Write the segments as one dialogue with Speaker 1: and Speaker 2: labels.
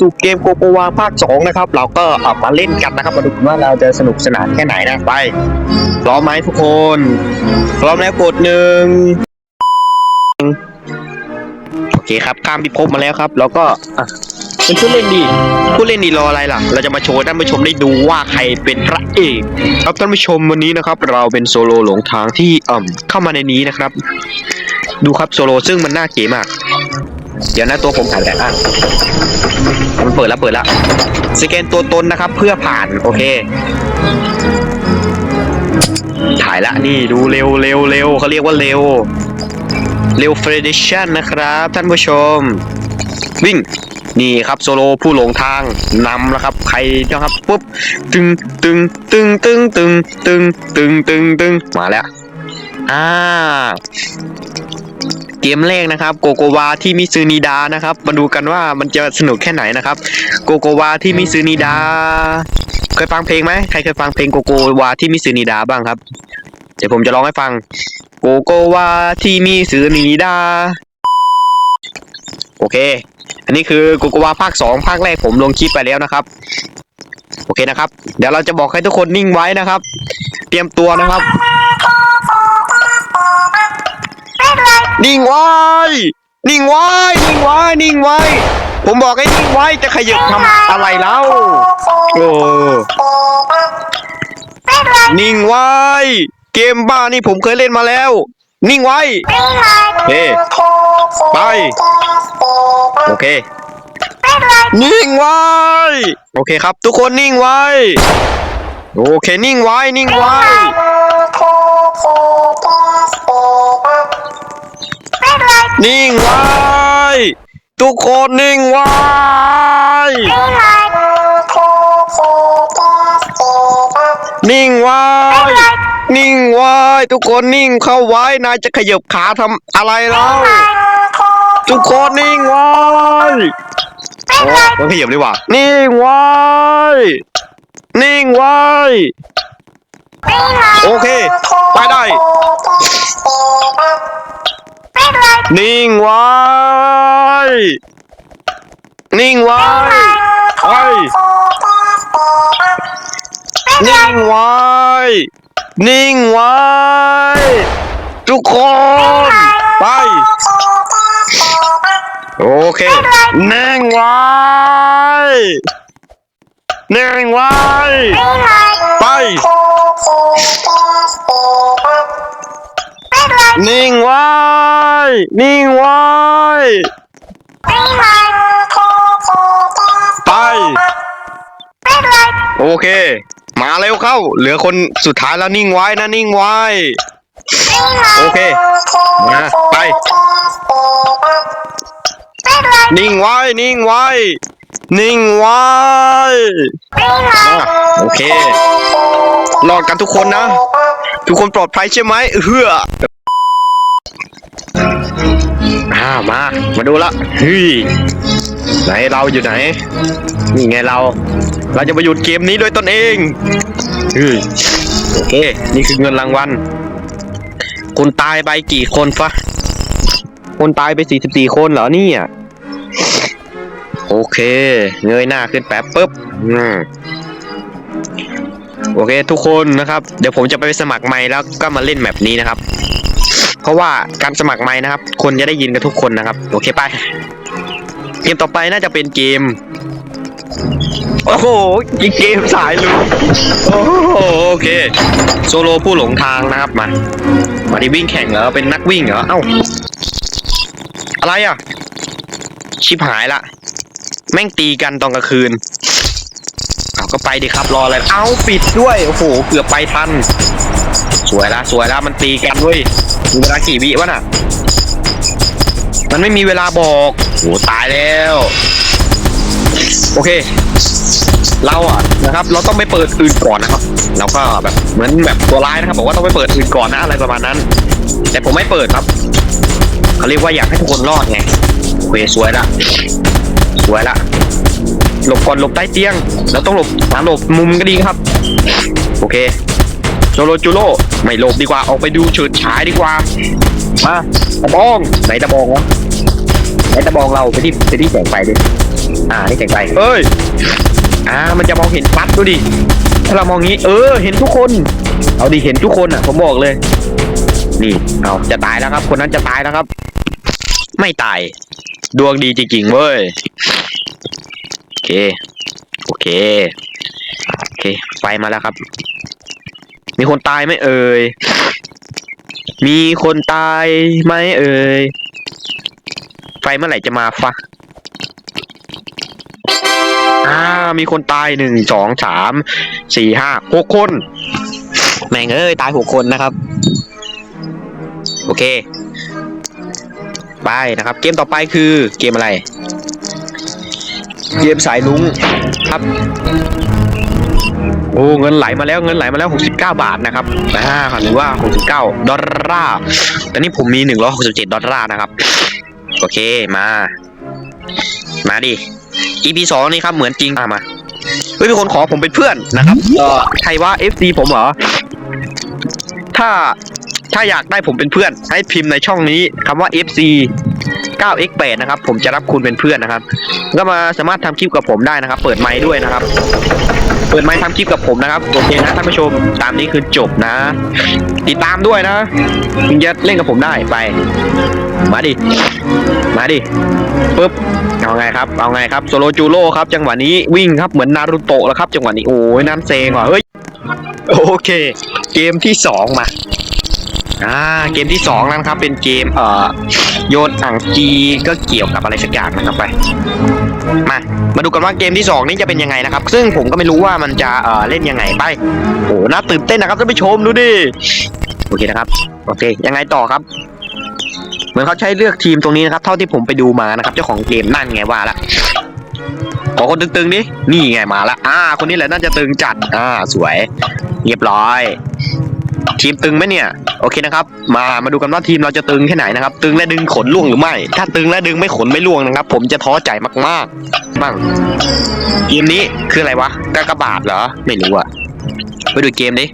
Speaker 1: สู่เกมโกโกวาภาค 2 นะครับ เราก็ออกมาเล่นกันนะครับ มาดูกันว่าเราจะสนุกสนานแค่ไหนนะไปพร้อมไหมทุกคนพร้อมแล้วกดหนึ่งโอเคครับข้ามพิภพมาแล้วครับ แล้วก็อะเป็นผู้เล่นดีผู้เล่นดีรออะไรล่ะ เราจะมาโชว์ท่านผู้ชมได้ดูว่าใครเป็นพระเอกครับท่านผู้ชมวันนี้นะครับ เราเป็นโซโลหลงทางที่อ่าเข้ามาในนี้นะครับ ดูครับโซโลซึ่งมันน่าเก๋มาก เดี๋ยวนะตัวผมหายไปอะมันเปิดแล้วเปิดแล้วสแกนตัวตนนะครับ เพื่อผ่านโอเค ถ่ายละนี่ดูเร็วเร็วเร็วเขาเรียกว่าเร็ว เร็วเฟรดิชันนะครับ ท่านผู้ชม วิ่งนี่ครับโซโลผู้หลงทางนำแล้วครับใครนะครับปุ๊บตึงตึงตึงตึงตึงตึงตึงตึงตึงมาแล้วอ่า เกมแรกนะครับโกโกวาที่มิซูนิดานะครับ มาดูกันว่ามันจะสนุกแค่ไหนนะครับโกโกวาที่มิซูนิดา เคยฟังเพลงไหมใครเคยฟังเพลงโกโกวาที่มิซูนิดาบ้างครับ เดี๋ยวผมจะร้องให้ฟังโกโกวาที่มิซูนิดาโอเค อันนี้คือโกโกวาภาคสองภาคแรกผมลงคลิปไปแล้วนะครับ โอเคนะครับ เดี๋ยวเราจะบอกให้ทุกคนนิ่งไว้นะครับ เตรียมตัวนะครับ นิ่งไว้ นิ่งไว้ นิ่งไว้ นิ่งไว้ ผมบอกให้นิ่งไว้ จะขยับทำอะไรแล้วโอ้นิ่งไว้ เกมบ้านี่ผมเคยเล่นมาแล้ว นิ่งไว้เฮ้ไป โอเค นิ่งไว้ โอเคครับ ทุกคนนิ่งไว้ โอเค นิ่งไว้ นิ่งไว้ นิ่งไว้ ทุกคนนิ่งไว้นิ่งไว้ นิ่งไว้ ทุกคนนิ่งเข้าไว้ นายจะขยบขาทำอะไรแล้ว ทุกคนนิ่งไว้โอ้ต้องขยบดีกว่า นิ่งไว้ นิ่งไว้ โอเค ไปได้ นิ่งไว้ นิ่งไว้ไปนิ่งไว้ นิ่งไว้ ทุกคน ไป โอเค นิ่งไว้ นิ่งไว้ ไป นิ่งไว้ นิ่งไว้ไปโอเค มาเร็วเข้า เหลือคนสุดท้ายแล้วนิ่งไว้นะนิ่งไว้โอเคมาไปนิ่งไว้ นิ่งไว้ นิ่งไว้มาโอเค รอดกันทุกคนนะ ทุกคนปลอดภัยใช่ไหมเฮืออ่ามา มาดูละเฮ้ยไหนเราอยู่ไหน นี่ไงเรา เราจะมาหยุดเกมนี้ด้วยตนเองเฮ้ยโอเค นี่คือเงินรางวัลคนตายไปกี่คนฟะ คนตายไปสี่สิบสี่คนเหรอเนี่ย โอเค เงยหน้าขึ้นแป๊บปุ๊บ อืม โอเค ทุกคนนะครับ เดี๋ยวผมจะไปสมัครไมค์แล้วก็มาเล่นแบบนี้นะครับ เพราะว่าการสมัครไมค์นะครับ คนจะได้ยินกันทุกคนนะครับ โอเคไป เกมต่อไปน่าจะเป็นเกม โอ้โหเกมสายลุยโอ้โหโอเค โซโลผู้หลงทางนะครับมามาดิวิ่งแข่งเหรอเป็นนักวิ่งเหรอเอ้าอะไรอะ ชิบหายละแม่งตีกันตอนกลางคืน ก็ไปดิครับรออะไรเอาปิดด้วยโอ้โหเกือบไปทัน สวยละสวยละมันตีกันเว้ยมีเวลากี่วิวะน่ะ มันไม่มีเวลาบอกโอ้ตายแล้ว โอเค เราอะนะครับ เราต้องไปเปิดอื่นก่อนนะครับเราก็แบบเหมือนแบบตัวร้ายนะครับ บอกว่าต้องไปเปิดอื่นก่อนนะอะไรประมาณนั้น แต่ผมไม่เปิดครับเขาเรียกว่าอยากให้ทุกคนรอดไงโอเคสวยละสวยละ หลบก่อนหลบใต้เตียง แล้วต้องหลบหาหลบมุมก็ดีครับ โอเคโจโรจูโร่ไม่หลบดีกว่าออกไปดูเฉิดฉายดีกว่ามาตะบองไหนตะบองวะไหนตะบองเราไปที่ไปที่แสงไฟดิอ่านี่ไกลๆเอ้ยอ่ามันจะมองเห็นปั๊บดูดิถ้าเรามองงี้ เออ เห็นทุกคน เอาดิเห็นทุกคนอะ ผมบอกเลย นี่เอาจะตายแล้วครับ คนนั้นจะตายแล้วครับ ไม่ตาย ดวงดีจริงๆเว้ย เค โอเค โอเคไฟมาแล้วครับ มีคนตายไหมเอ่ย มีคนตายไหมเอ่ย ไฟเมื่อไหร่จะมาฟะอ่า มีคนตายหนึ่งสองสามสี่ห้าหกคน แม่งเอ้ย ตายหกคนนะครับ โอเค ไปนะครับ เกมต่อไปคือเกมอะไร เกมสายลุงครับ โอ้เงินไหลมาแล้วเงินไหลมาแล้ว 69 บาทนะครับอ่าหรือว่า 69 ดอลลาร์ตอนนี้ผมมี 167 ดอลลาร์นะครับ โอเคมา มาดิ EP สองนี่ครับเหมือนจริงอะมาเฮ้ยมีคนขอผมเป็นเพื่อนนะครับเออใครว่า FC ผมเหรอ ถ้า ถ้าอยากได้ผมเป็นเพื่อน ให้พิมพ์ในช่องนี้คำว่า FC 9x8 นะครับ ผมจะรับคุณเป็นเพื่อนนะครับ ก็มาสามารถทำคลิปกับผมได้นะครับ เปิดไมค์ด้วยนะครับ เปิดไมค์ทำคลิปกับผมนะครับโอเคนะท่านผู้ชมตามนี้คือจบนะ ติดตามด้วยนะถึงจะเล่นกับผมได้ไป มาดิ มาดิปึ๊บเอาไงครับ เอาไงครับโซโลจูโร่ครับ จังหวะนี้วิ่งครับเหมือนนารูโตะแล้วครับ จังหวะนี้โอ้ยนั่นเซงว่ะเฮ้ยโอเค เกมที่สองมา อ่าเกมที่สองนะครับ เป็นเกมเอ่อโยนอ่างจีก็เกี่ยวกับอะไรสักอย่างนะครับไปมามาดูกันว่าเกมที่สองนี้จะเป็นยังไงนะครับ ซึ่งผมก็ไม่รู้ว่ามันจะเอ่อเล่นยังไงไปโอ้น่าตื่นเต้นนะครับท่านผู้ชมดูดิโอเคนะครับโอเค ยังไงต่อครับเหมือนเขาใช้เลือกทีมตรงนี้นะครับ เท่าที่ผมไปดูมานะครับ เจ้าของเกมนั่นไงว่าละขอคนตึงๆดินี่ไงมาละอ่า คนนี้แหละน่าจะตึงจัด อ่า สวย เรียบร้อย ทีมตึงไหมเนี่ย โอเคนะครับ มามาดูกันว่าทีมเราจะตึงแค่ไหนนะครับ ตึงและดึงขนล่วงหรือไม่ ถ้าตึงและดึงไม่ขนไม่ล่วงนะครับ ผมจะท้อใจมากๆบ้างเกมนี้คืออะไรวะกากบาทเหรอ ไม่รู้อะไปดูเกมดิ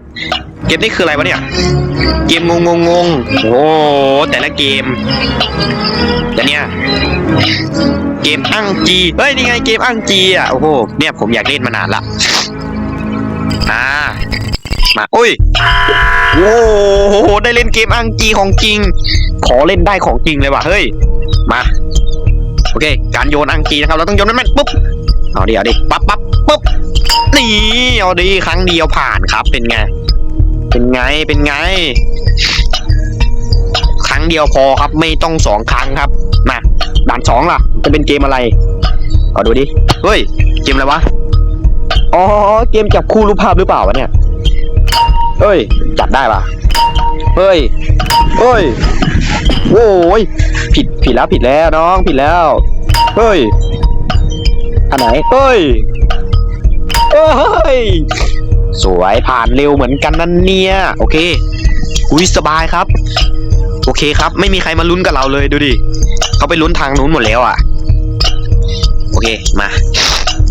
Speaker 1: เกมนี้คืออะไรวะเนี่ย เกมงงงงโอ้แต่ละเกมแต่เนี่ยเกมอังจีเฮ้ยนี่ไงเกมอังจีอะโอ้โหเนี่ยผมอยากเล่นมานานละอ่า มาโอ้ยโอ้โหได้เล่นเกมอังจีของจริง ขอเล่นได้ของจริงเลยว่ะเฮ้ยมาโอเค การโยนอังกีนะครับเราต้องโยนนั่นแม่นปุ๊บเอาดิเอาดิปั๊บปั๊บปุ๊บนี่เอาดิครั้งเดียวผ่านครับเป็นไง เป็นไงเป็นไง ครั้งเดียวพอครับไม่ต้องสองครั้งครับมาด่านสองล่ะ จะเป็นเกมอะไรเอดูดิเฮ้ยเกมอะไรวะอ๋อเกมจับคู่รูปภาพหรือเปล่าวะเนี่ย เฮ้ย จับได้ปะเฮ้ยเฮ้ย โอ้ย ผิด ผิดแล้ว ผิดแล้วน้อง ผิดแล้ว เฮ้ย อันไหนเฮ้ยเฮ้ย สวยผ่านเร็วเหมือนกันนั่นเนี่ย โอเค อุ้ยสบายครับ โอเคครับ ไม่มีใครมาลุ้นกับเราเลยดูดิ เขาไปลุ้นทางนู้นหมดแล้วอะ โอเค มา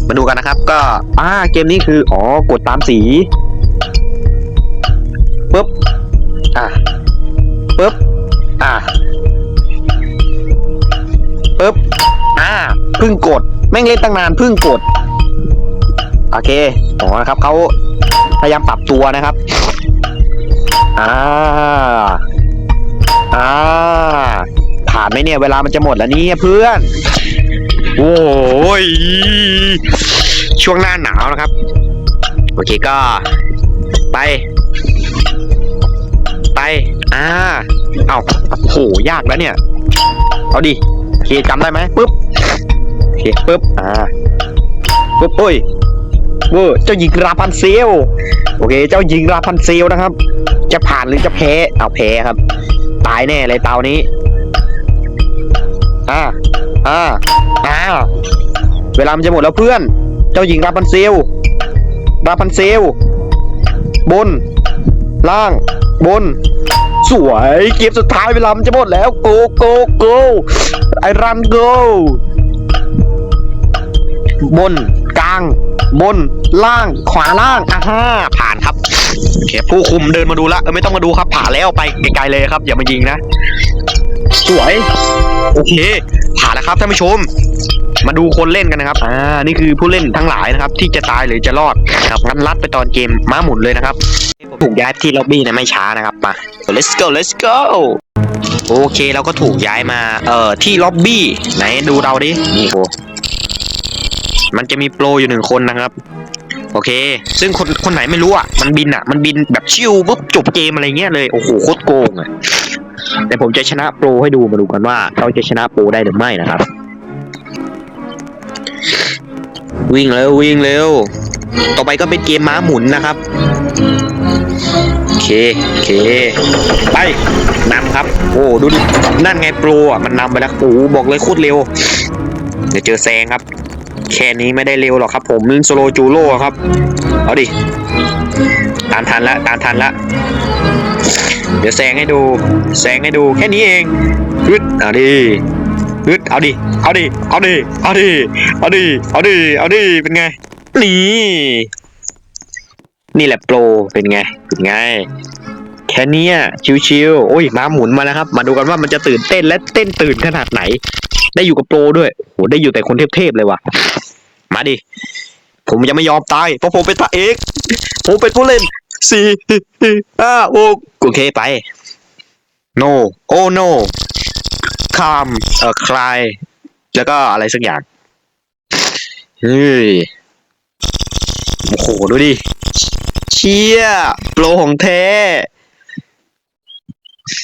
Speaker 1: มาดูกันนะครับ ก็ อ่า เกมนี้คือ อ๋อ กดตามสี ปึ๊บ อะปึ๊บ อะปึ๊บ อ่าพิ่งกด แม่งเล่นตั้งนานพิ่งกด โอเคอ๋อนะครับเขาพยายามปรับตัวนะครับ อ่า อ่า ผ่านไหมเนี่ย เวลามันจะหมดแล้วนี่เพื่อน โอ้ย ช่วงหน้าหนาวนะครับ โอเคก็ไป อ่า เอาโห ยากแล้วเนี่ย เอาดิโอเคจำได้ไหมปุ๊บโอเคปุ๊บ อ่า ปุ๊บโอ้ยเวอร์เจ้าหญิงราพันเซล โอเค เจ้าหญิงราพันเซลนะครับ จะผ่านหรือจะแพ้ เอาแพ้ครับ ตายแน่เลยเตานี้ อ่า อ่า อ่า เวลามันจะหมดแล้วเพื่อน เจ้าหญิงราพันเซล ราพันเซล บน ล่าง บน สวยเกมสุดท้ายเวลามันจะหมดแล้วโกโกโกไอรันโกบนกลาง บนล่างขวาล่างอ่าฮะผ่านครับโอเคผู้คุมเดินมาดูละเออไม่ต้องมาดูครับ ผ่านแล้วไปไกลๆเลยครับ อย่ามายิงนะ สวย โอเค ผ่านแล้วครับท่านผู้ชม มาดูคนเล่นกันนะครับ อ่า นี่คือผู้เล่นทั้งหลายนะครับ ที่จะตายหรือจะรอดครับงั้นลัดไปตอนเกมม้าหมุนเลยนะครับ ถูกย้ายที่ล็อบบี้นะไม่ช้านะครับมา let's go let's go โอเคเราก็ถูกย้ายมา เอ่อ ที่ล็อบบี้ไหนดูเราดิ นี่โมันจะมีโปรอยู่หนึ่งคนนะครับ โอเค ซึ่งคนคนไหนไม่รู้อะ มันบินอะ มันบินแบบชิวปุ๊บจบเกมอะไรเงี้ยเลย โอ้โหโคตรโกงอะแต่ผมจะชนะโปรให้ดูมาดูกันว่าเขาจะชนะโปรได้หรือไม่นะครับ วิ่งเร็ววิ่งเร็ว ต่อไปก็เป็นเกมม้าหมุนนะครับ เคโอเค ไปนำครับ โอ้ดูดินั่นไงโปรอะมันนำไปแล้วโอ้บอกเลยโคตรเร็ว เดี๋ยวเจอแซงครับ แค่นี้ไม่ได้เร็วหรอกครับ ผมโซโลจูโร่ครับ เอาดิตามทันละตามทันละเดี๋ยวแซงให้ดู แซงให้ดูแค่นี้เองฮึดเอาดิฮึดเอาดิ เอาดิ เอาดิ เอาดิ เอาดิ เอาดิ เอาดิ เป็นไง นี่ นี่แหละโปรเป็นไงเป็นไง แค่นี้ชิวๆโอ้ยม้าหมุนมาแล้วครับ มาดูกันว่ามันจะตื่นเต้นและเต้นตื่นขนาดไหน ได้อยู่กับโปรด้วยโหได้อยู่แต่คนเทพๆเลยว่ะ มาดิ ผมยังไม่ยอมตายเพราะผมเป็นพระเอกผมเป็นผู้เล่นสี่ห้าหกโอเคไป no oh no คามเอ่อคลาย แล้วก็อะไรสักอย่างเฮ้ยโอ้โหดูดิ เชี่ยโปรของแท้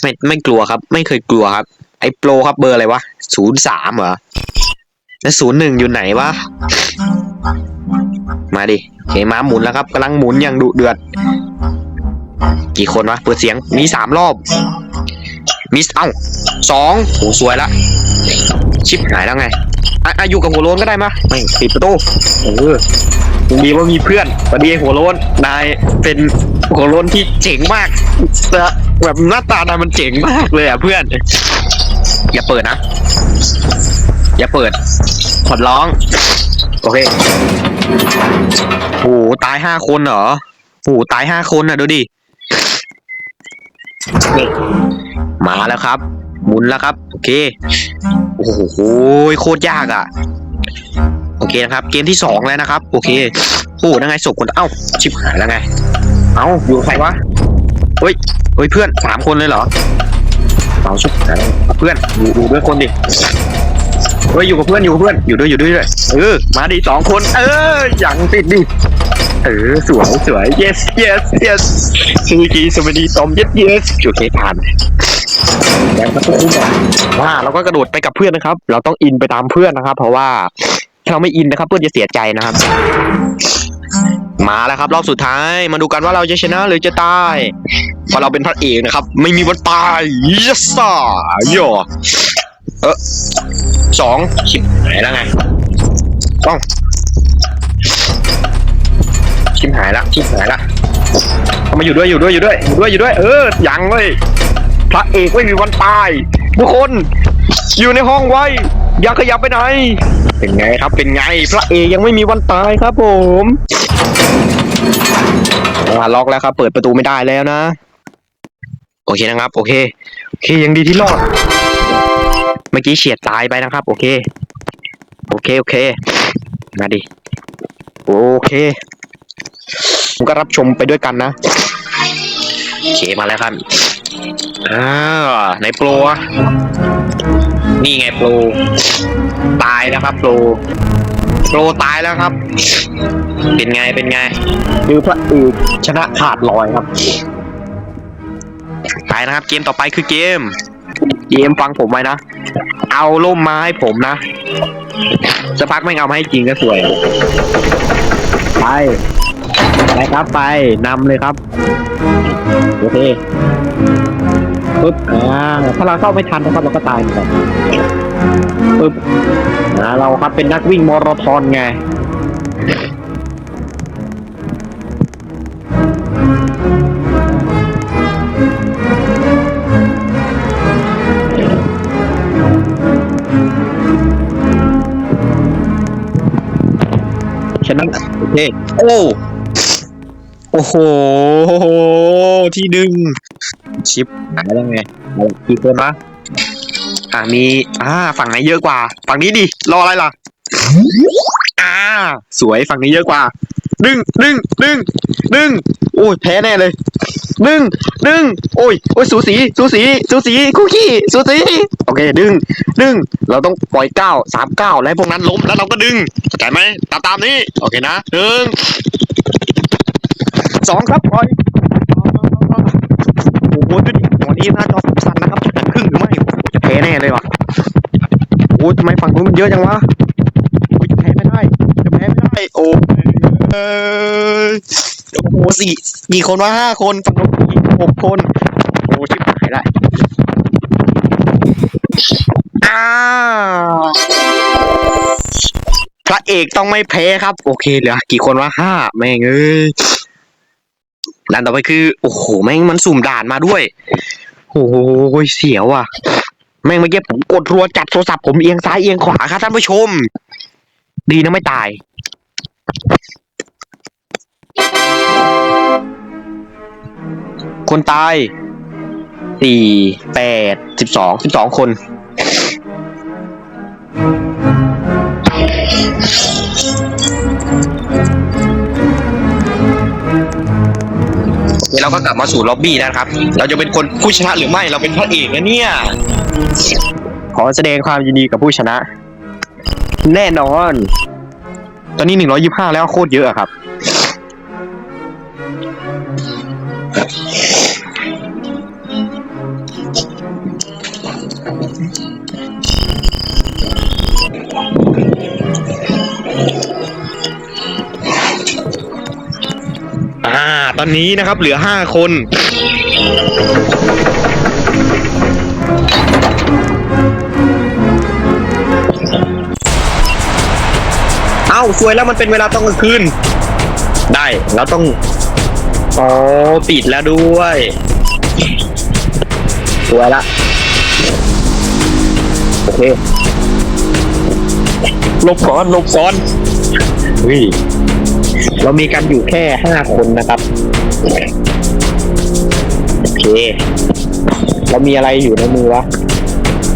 Speaker 1: ไม่ไม่กลัวครับ ไม่เคยกลัวครับ ไอ้โปรครับเบอร์อะไรวะศูนย์สามเหรอ แล้วศูนย์หนึ่งอยู่ไหนวะ มาดิเคม้าหมุนแล้วครับกำลังหมุนอย่างดุเดือด กี่คนวะเปิดเสียงมีสามรอบ มิสเอ้าสองโหสวยละชิปหายแล้วไงอะอยู่กับหัวโลนก็ได้มะไม่ปิดประตูเออ ดีว่ามีเพื่อนพอดีหัวโล้นนายเป็นหัวโล้นที่เจ๋งมากแต่แบบหน้าตานายมันเจ๋งมากเลยอะเพื่อน อย่าเปิดนะ อย่าเปิดขอร้อง โอเคโหตายห้าคนเหรอโหตายห้าคนอะดูดิมาแล้วครับ หมุนแล้วครับ โอเค โอ้โหโคตรยากอะ อเคนะครับ เกมที่สองแล้วนะครับ โอเคโอ้ยังไงศพคนเอ้าชิบหายแล้วไง เอ้าอยู่ใครวะเฮ้ยเฮ้ยเพื่อนสามคนเลยเหรอเอาชิบหายเพื่อนอยู่อยู่ด้วยคนดิเฮ้ยอยู่กับเพื่อนอยู่กับเพื่อนอยู่ด้วยอยู่ด้วยด้วยเออมาดิสองคน เอออย่างติดดิเออสวยสวย yes yes yes ซูกิสวัสดีตอม yes yes โอเคผ่านแล้วก็ต้องว่าเราก็กระโดดไปกับเพื่อนนะครับ เราต้องอินไปตามเพื่อนนะครับ เพราะว่า ถ้าเราไม่อินนะครับ เพื่อนจะเสียใจนะครับ มาแล้วครับ รอบสุดท้าย มาดูกันว่าเราจะชนะหรือจะตายเพราะเราเป็นพระเอกนะครับ ไม่มีวันตาย yes sir โยเออสองชิบหายแล้วไงต้องชิบหายละชิบหายละเอามาอยู่ด้วยอยู่ด้วยอยู่ด้วยอยู่ด้วยอยู่ด้วย เออยังเว้ยพระเอกไม่มีวันตายทุกคนอยู่ในห้องไว้ อย่าขยับไปไหน เป็นไงครับ เป็นไง พระเอกยังไม่มีวันตายครับผมอ่าล็อกแล้วครับ เปิดประตูไม่ได้แล้วนะ โอเคนะครับ โอเค โอเคยังดีที่รอด เมื่อกี้เฉียดตายไปนะครับ โอเค โอเค โอเค มาดิ โอเคผมก็รับชมไปด้วยกันนะ โอเคมาแล้วครับอ่าในโปรอะ นี่ไงโปรตายแล้วครับโปรโปรตายแล้วครับ เป็นไงเป็นไงคือพระเอกชนะขาดลอยครับตายนะครับ เกมต่อไปคือเกม เกมฟังผมไว้นะ เอาล่มมาให้ผมนะสักพักไม่เอามาให้จริงก็สวย ไปไปครับไปนำเลยครับ โอเค ปึ๊บอ่าถ้าเราเข้าไม่ทันนะครับเราก็ตายเหมือนกันปึ๊บอ่าเราครับเป็นนักวิ่งมาราธอนไงฉะนั้นโอเคโอ้ โอ้โห ที่ดึง ชิปหายแล้วไงเอากี่คนวะอ่ามีอ่าฝั่งไหนเยอะกว่า ฝั่งนี้ดิรออะไรล่ะ อ่า สวยฝั่งนี้เยอะกว่า ดึงดึงดึงดึงโอ้ยแพ้แน่เลย ดึงดึงโอ้ยโอ้ยสูสีสูสีสูสีคุกกี้สูสีโอเค ดึงดึงเราต้องปล่อยเก้าสามเก้าแล้วพวกนั้นล้มแล้วเราก็ดึงเข้าใจไหมตามตามนี้ โอเคนะหนึ่ง สองครับปล่อยโอ้โหดูดิหัวนี้หน้าจอสั่นนะครับจะครึ่งหรือไม่โอ้โหจะแพ้แน่เลยว่ะโอ้ยทำไมฝั่งนู้นมันเยอะจังวะโอ้ยจะแพ้ไม่ได้จะแพ้ไม่ได้โอ้ยเอ้ยโอ้โหสี่กี่คนวะห้าคนฝั่งนู้นสี่หกคนโอ้ชิบหายละอ้าวพระเอกต้องไม่แพ้ครับ โอเคเหลือกี่คนวะห้าแม่งเอ้ย ด่านต่อไปคือ โอ้โห แม่งมันสุ่มด่านมาด้วย โอ้โหเสียวอะ แม่งเมื่อกี้ผมกดรัวจัดโทรศัพท์ผมเอียงซ้ายเอียงขวาครับท่านผู้ชม ดีนะไม่ตาย คนตายสี่แปดสิบสองสิบสองคน เราก็กลับมาสู่ล็อบบี้นะครับ เราจะเป็นคนผู้ชนะหรือไม่เราเป็นพระเอกนะเนี่ย ขอแสดงความยินดีกับผู้ชนะ แน่นอน ตอนนี้หนึ่งร้อยิบห้าแล้วโคตรเยอะอะครับ ตอนนี้นะครับเหลือห้าคน เอ้าสวยแล้วมันเป็นเวลาต้อนกลางคืน ได้เราต้อง อ๋อปิดแล้วด้วยสวยละ โอเคหลบก่อนหลบก่อนเฮ้ย เรามีกันอยู่แค่ห้าคนนะครับ โอเค เรามีอะไรอยู่ในมือวะ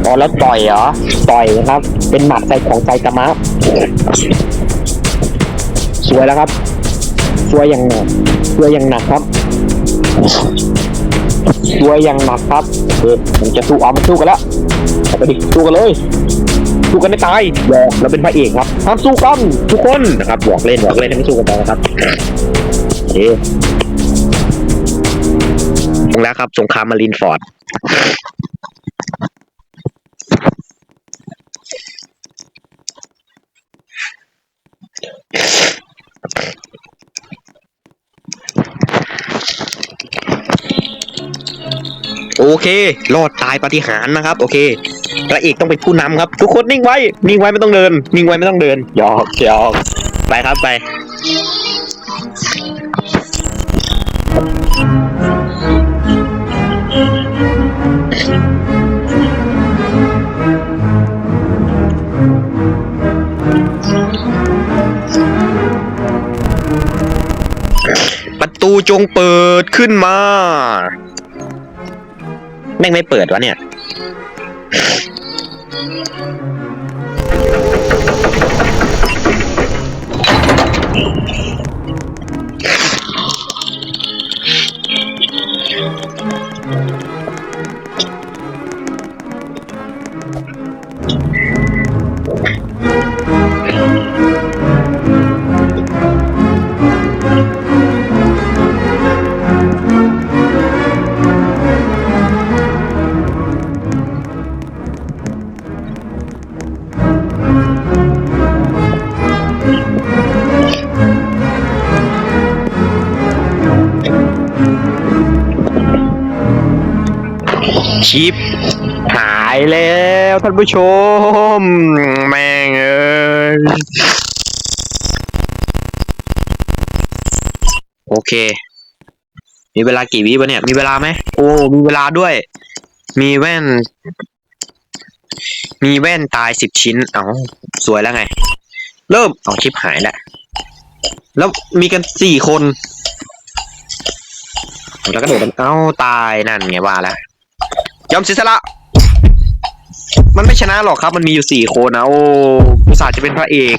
Speaker 1: อ๋อแล้วต่อยเหรอ ต่อยนะครับ เป็นหมัดใส่ของไซกามะสวยแล้วครับ สวยอย่างหนักสวยอย่างหนักครับสวยอย่างหนักครับโอเคผมจะสู้เอามาสู้กันแล้วไปดิสู้กันเลย สู้กันไม่ตายบอกเราเป็นพระเอกครับห้ามสู้กันทุกคนนะครับบอกเล่นบอกเล่นให้ไม่สู้กันไปนะครับโอเคถึงแล้วครับ สงครามมารินฟอร์ด โอเค รอดตายปาฏิหาริย์นะครับ โอเคพระเอกต้องเป็นผู้นำครับ ทุกคนนิ่งไว้ นิ่งไว้ไม่ต้องเดิน นิ่งไว้ไม่ต้องเดินหยอกหยอกไปครับไปประตูจงเปิดขึ้นมา แม่งไม่เปิดวะเนี่ย ชิป หายแล้วท่านผู้ชม แม่งเอ้ยโอเค มีเวลากี่วิวะเนี่ย มีเวลาไหม โอ้ มีเวลาด้วย มีแว่น มีแว่นตายสิบชิ้น เอ้า สวยแล้วไง เริ่มเอาชิปหายแล้ว แล้วมีกันสี่คน แล้วก็โดดกันเอ้าตายนั่นไงว่าแล้ว ยอมเสียสละ มันไม่ชนะหรอกครับ มันมีอยู่สี่คนนะ โอ้อุตส่าห์จะเป็นพระเอก